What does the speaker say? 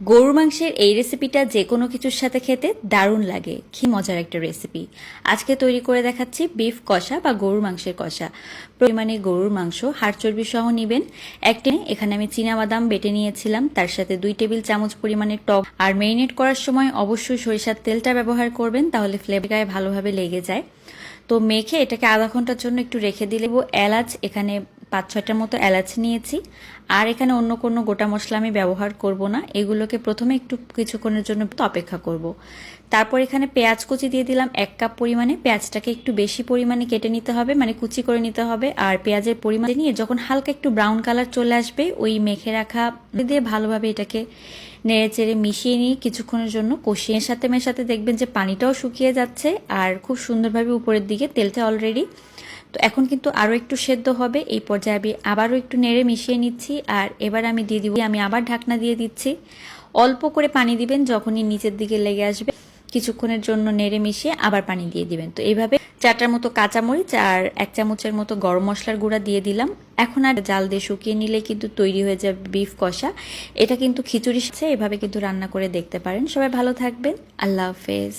গরুর মাংসের এই রেসিপিটা যে কোনো কিছুর সাথে খেতে দারুণ লাগে। কি মজার একটা রেসিপি আজকে তৈরি করে দেখাচ্ছি বিফ কষা বা গরুর মাংসের কষা। পরিমাণে গরুর মাংস, হাড় চর্বি সহ নেবেন। একটি এখানে আমি বাদাম বেটে নিয়েছিলাম। তার সাথে দুই টেবিল চামচ পরিমাণে টক। আর মেরিনেট করার সময় অবশ্যই সরিষার তেলটা ব্যবহার করবেন, তাহলে ফ্লেভার গায়ে ভালোভাবে লেগে যায়। তো মেখে এটাকে আধা ঘণ্টার জন্য একটু রেখে দিলে এলাচ, এখানে পাঁচ ছয়টার মতো এলাচ নিয়েছি। আর এখানে অন্য কোনো গোটা মশলা আমি ব্যবহার করব না। এগুলোকে প্রথমে একটু কিছুক্ষণের জন্য অপেক্ষা করব। তারপর এখানে পেঁয়াজ কুচি দিয়ে দিলাম এক কাপ পরিমাণে। পেঁয়াজটাকে একটু বেশি পরিমাণে কেটে নিতে হবে মানে কুচি করে নিতে হবে। আর পেঁয়াজের পরিমাণ নিয়ে যখন হালকা একটু ব্রাউন কালার চলে আসবে, ওই মেখে রাখা দিয়ে ভালোভাবে এটাকে নেড়ে চেড়ে মিশিয়ে নিয়ে কিছুক্ষণের জন্য কষিয়ে সাথে মেশাতে দেখবেন যে পানিটাও শুকিয়ে যাচ্ছে। আর খুব সুন্দরভাবে উপরের দিকে তেলটা অলরেডি তো এখন কিন্তু আরও একটু সেদ্ধ হবে। এই পর্যায়ে আমি আবারও একটু নেড়ে মিশিয়ে নিচ্ছি আর এবার আমি দিয়ে দিব, আমি আবার ঢাকনা দিয়ে দিচ্ছি। অল্প করে পানি দিবেন যখনই নিচের দিকে লেগে আসবে। কিছুক্ষণের জন্য নেড়ে মিশিয়ে আবার পানি দিয়ে দিবেন। তো এইভাবে চারটার মতো কাঁচামরিচ আর এক চামচের মতো গরম মশলার গুঁড়া দিয়ে দিলাম। এখন আর জাল দিয়ে শুকিয়ে নিলে কিন্তু তৈরি হয়ে যাবে বিফ কষা। এটা কিন্তু খিচুড়ি সাথে এভাবে কিন্তু রান্না করে দেখতে পারেন। সবাই ভালো থাকবেন। আল্লাহ হাফেজ।